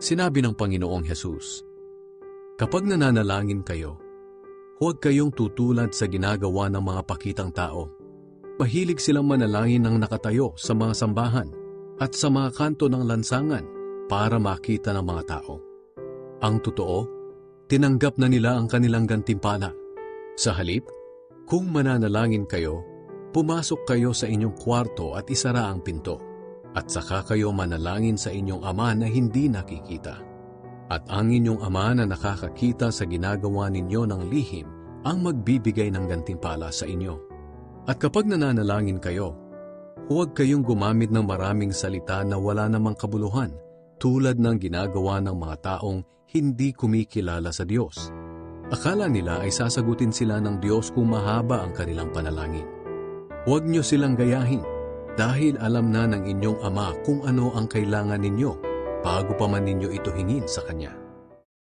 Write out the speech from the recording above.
Sinabi ng Panginoong Hesus, Kapag nananalangin kayo, huwag kayong tutulad sa ginagawa ng mga pakitang tao. Mahilig silang manalangin ng nakatayo sa mga sambahan at sa mga kanto ng lansangan para makita ng mga tao. Ang totoo, tinanggap na nila ang kanilang gantimpala. Sa halip, kung mananalangin kayo, pumasok kayo sa inyong kwarto at isara ang pinto, at saka kayo manalangin sa inyong ama na hindi nakikita. At ang inyong ama na nakakakita sa ginagawa ninyo ng lihim ang magbibigay ng gantimpala sa inyo. At kapag nananalangin kayo, huwag kayong gumamit ng maraming salita na wala namang kabuluhan tulad ng ginagawa ng mga taong hindi kumikilala sa Diyos. Akala nila ay sasagutin sila ng Diyos kung mahaba ang kanilang panalangin. Huwag niyo silang gayahin dahil alam na ng inyong Ama kung ano ang kailangan ninyo bago pa man ninyo ito hingin sa Kanya.